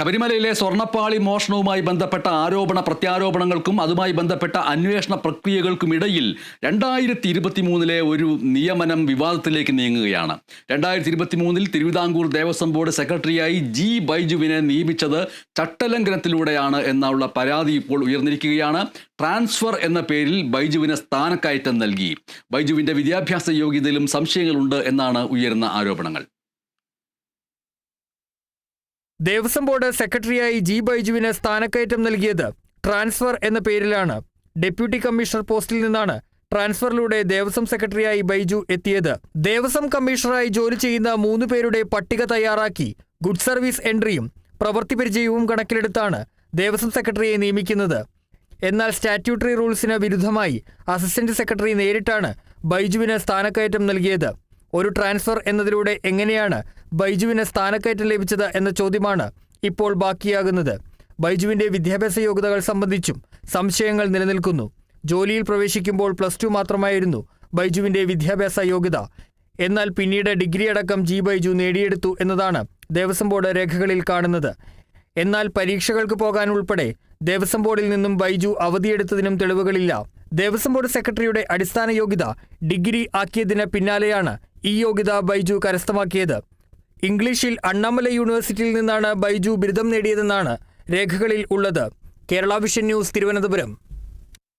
ശബരിമലയിലെ സ്വർണപ്പാളി മോഷണവുമായി ബന്ധപ്പെട്ട ആരോപണ പ്രത്യാരോപണങ്ങൾക്കും അതുമായി ബന്ധപ്പെട്ട അന്വേഷണ പ്രക്രിയകൾക്കുമിടയിൽ രണ്ടായിരത്തി ഇരുപത്തി മൂന്നിലെ ഒരു നിയമനം വിവാദത്തിലേക്ക് നീങ്ങുകയാണ്. രണ്ടായിരത്തി ഇരുപത്തി മൂന്നിൽ തിരുവിതാംകൂർ ദേവസ്വം ബോർഡ് സെക്രട്ടറിയായി ജി ബൈജുവിനെ നിയമിച്ചത് ചട്ടലംഘനത്തിലൂടെയാണ് എന്നുള്ള പരാതി ഇപ്പോൾ ഉയർന്നിരിക്കുകയാണ്. ട്രാൻസ്ഫർ എന്ന പേരിൽ ബൈജുവിന് സ്ഥാനക്കയറ്റം നൽകി. ബൈജുവിന്റെ വിദ്യാഭ്യാസ യോഗ്യതയിലും സംശയങ്ങളുണ്ട് എന്നാണ് ഉയരുന്ന ആരോപണങ്ങൾ. ദേവസ്വം ബോർഡ് സെക്രട്ടറിയായി ജി ബൈജുവിന് സ്ഥാനക്കയറ്റം നൽകിയത് ട്രാൻസ്ഫർ എന്ന പേരിലാണ്. ഡെപ്യൂട്ടി കമ്മീഷണർ പോസ്റ്റിൽ നിന്നാണ് ട്രാൻസ്ഫറിലൂടെ ദേവസ്വം സെക്രട്ടറിയായി ബൈജു എത്തിയത്. ദേവസ്വം കമ്മീഷണറായി ജോലി ചെയ്യുന്ന മൂന്ന് പേരുടെ പട്ടിക തയ്യാറാക്കി ഗുഡ് സർവീസ് എൻട്രിയും പ്രവൃത്തി പരിചയവും കണക്കിലെടുത്താണ് ദേവസ്വം സെക്രട്ടറിയെ നിയമിക്കുന്നത്. എന്നാൽ സ്റ്റാറ്റ്യൂട്ടറി റൂൾസിന് വിരുദ്ധമായി അസിസ്റ്റന്റ് സെക്രട്ടറി നേരിട്ടാണ് ബൈജുവിന് സ്ഥാനക്കയറ്റം നൽകിയത്. ഒരു ട്രാൻസ്ഫർ എന്നതിലൂടെ എങ്ങനെയാണ് ബൈജുവിന് സ്ഥാനക്കയറ്റം ലഭിച്ചത് എന്ന ചോദ്യമാണ് ഇപ്പോൾ ബാക്കിയാകുന്നത്. ബൈജുവിന്റെ വിദ്യാഭ്യാസ യോഗ്യതകൾ സംബന്ധിച്ചും സംശയങ്ങൾ നിലനിൽക്കുന്നു. ജോലിയിൽ പ്രവേശിക്കുമ്പോൾ പ്ലസ് ടു മാത്രമായിരുന്നു ബൈജുവിന്റെ വിദ്യാഭ്യാസ യോഗ്യത. എന്നാൽ പിന്നീട് ഡിഗ്രി അടക്കം ജി ബൈജു നേടിയെടുത്തു എന്നതാണ് ദേവസ്വം ബോർഡ് രേഖകളിൽ കാണുന്നത്. എന്നാൽ പരീക്ഷകൾക്ക് പോകാൻ ഉൾപ്പെടെ ദേവസ്വം ബോർഡിൽ നിന്നും ബൈജു അവധിയെടുത്തതിനും തെളിവുകളില്ല. ദേവസ്വം ബോർഡ് സെക്രട്ടറിയുടെ അടിസ്ഥാന യോഗ്യത ഡിഗ്രി ആക്കിയതിന് പിന്നാലെയാണ് ഈ യോഗ്യത ബൈജു കരസ്ഥമാക്കിയത്. ഇംഗ്ലീഷിൽ അണ്ണാമല യൂണിവേഴ്സിറ്റിയിൽ നിന്നാണ് ബൈജു ബിരുദം നേടിയതെന്നാണ് രേഖകളിൽ ഉള്ളത്. Kerala vision news Thiruvananthapuram.